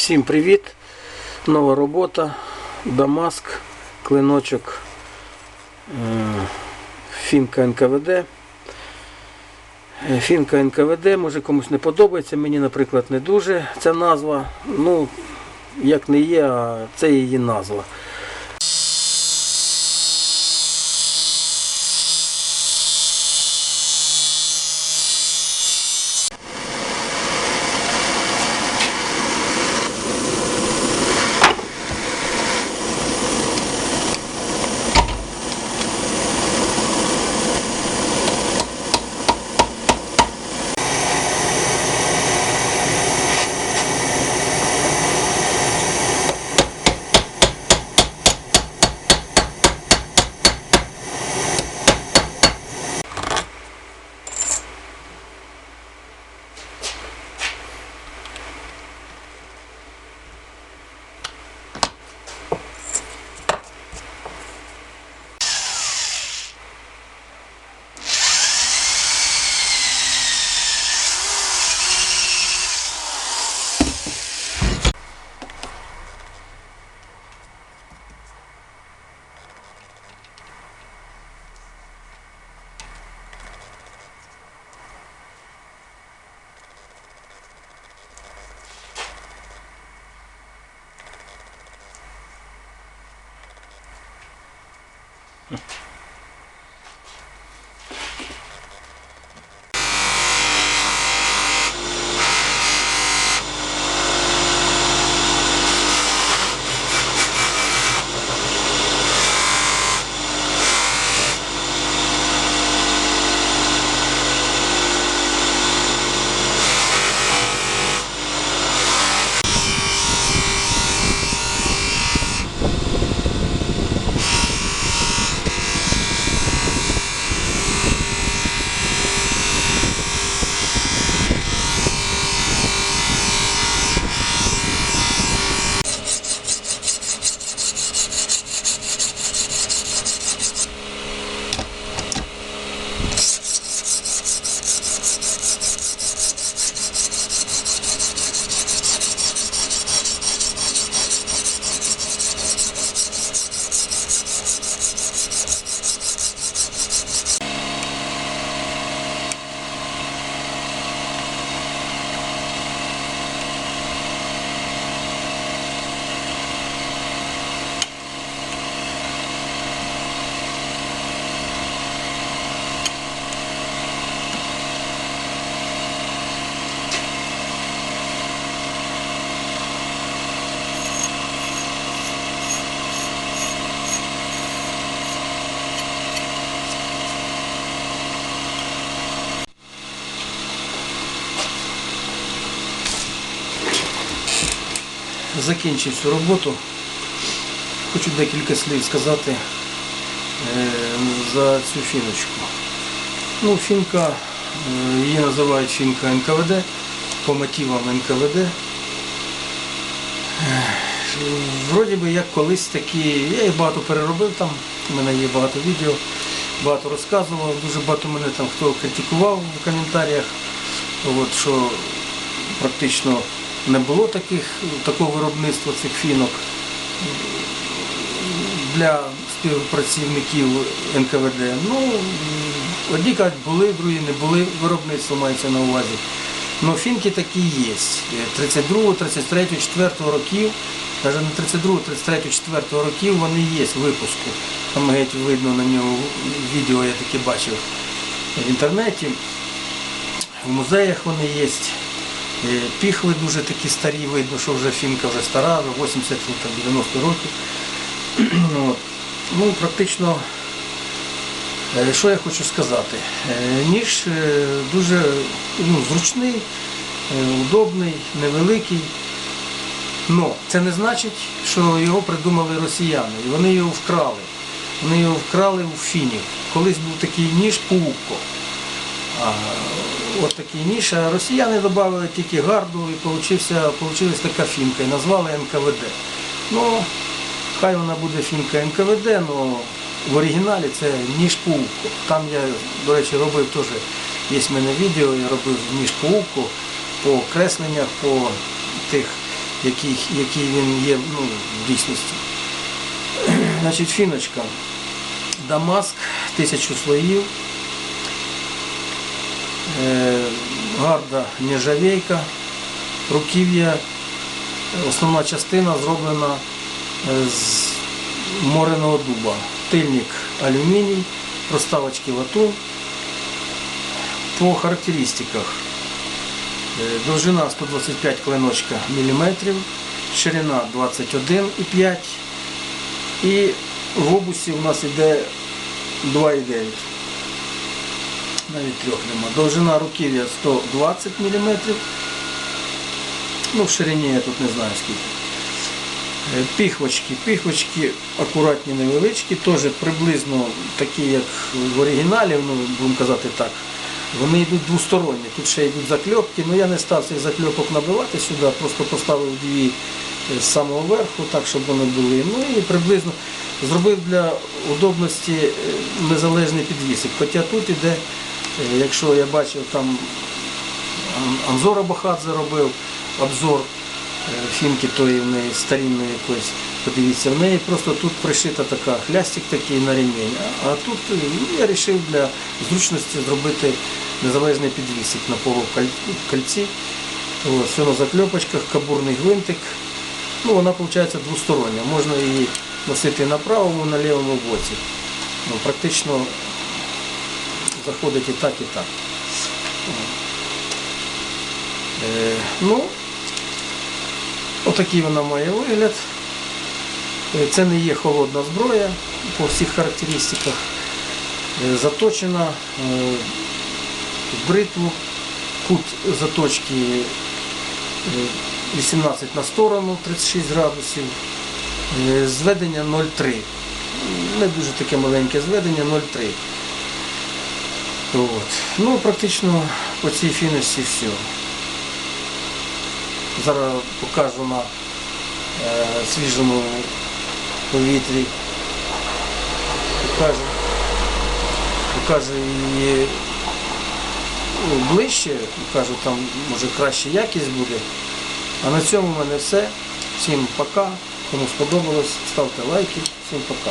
Всім привіт! Нова робота, Дамаск, клиночок, е, фінка НКВД. Е, Фінка НКВД, може комусь не подобається, мені, наприклад, не дуже ця назва. Ну, як не є, а це її назва. Yeah. закінчив цю роботу. Хочу декілька слів сказати е, за цю фіночку. Ну, фінка, е, її називають фінка НКВД, по мотивам НКВД. Е, Вроді би як колись такі, я їх багато переробив там, у мене є багато відео, багато розказував, дуже багато мене там хто критикував в коментарях, от, що практично не було таких, такого виробництва цих фінок для співпрацівників НКВД. Ну, одні кажуть, були, другі не були, виробництво мається на увазі. Ну, фінки такі є. 32, 33, 4 років, навіть не 32, 33, 4 років вони є в випуску. Там геть видно на нього відео, я таке бачив в інтернеті. В музеях вони є. Е, Піхви дуже такі старі, видно, що вже фінка вже стара, вже 80 ну, там, 90 років. Ну, практично, е, що я хочу сказати? Е, Ніж дуже ну, зручний, удобний, невеликий. Но це не значить, що його придумали росіяни. І вони його вкрали. Вони його вкрали у фінів. Колись був такий ніж паукко. От такий ніж, росіяни додали тільки гарду і получилась така фінка і назвали НКВД. Ну, хай вона буде фінка НКВД, але в оригіналі це ніж паукко. Там я, до речі, робив теж, є в мене відео, я робив ніж паукко по кресленнях, по тих який, який він є ну, в дійсності. Значить, фіночка. Дамаск, тисячу слоїв. Е, гарда нержавейка, руків'я. Основна частина зроблена е, з мореного дуба. Тильник алюміній, проставочки латунь. По характеристиках. Е, Довжина 125 клиночка міліметрів, ширина 21,5 і в обусі у нас йде 2,9. Навіть трьох нема. Довжина руків'я 120 мм. Ну, в ширині я тут не знаю скільки. Е, Піхвочки. Піхвочки акуратні, невеличкі, теж приблизно такі, як в оригіналі, ну, будемо казати так. Вони йдуть двосторонні. Тут ще йдуть закльопки, але я не став цих закльопок набивати сюди, просто поставив дві е, з самого верху, так, щоб вони були. Ну і приблизно зробив для удобності е, незалежний підвісик. Хоча тут іде, якщо я бачив, там Ан- Анзор Абахадзе робив обзор е, фінки тої в неї старінної якоїсь. Подивіться, в неї просто тут пришита така хлястик такий на ремінь. А тут е, я вирішив для зручності зробити незалежний підвісик на полукольці. Ось, все на закльопочках, кабурний гвинтик. Ну, вона виходить двостороння. Можна її носити на правому, на лівому боці. Ну, практично заходить і так, і так. Е, ну, отакий вона має вигляд. Е, Це не є холодна зброя по всіх характеристиках. Е, Заточена в бритву, кут заточки е, 18 на сторону, 36 градусів, зведення 0,3. Не дуже таке маленьке зведення 0,3. От. Ну, практично по цій фінності все. Зараз покажу на е, свіжому повітрі. Покажу, покажу її ближче, покажу там може краща якість буде. А на цьому в мене все. Всім пока. Кому сподобалось, ставте лайки. Всім пока.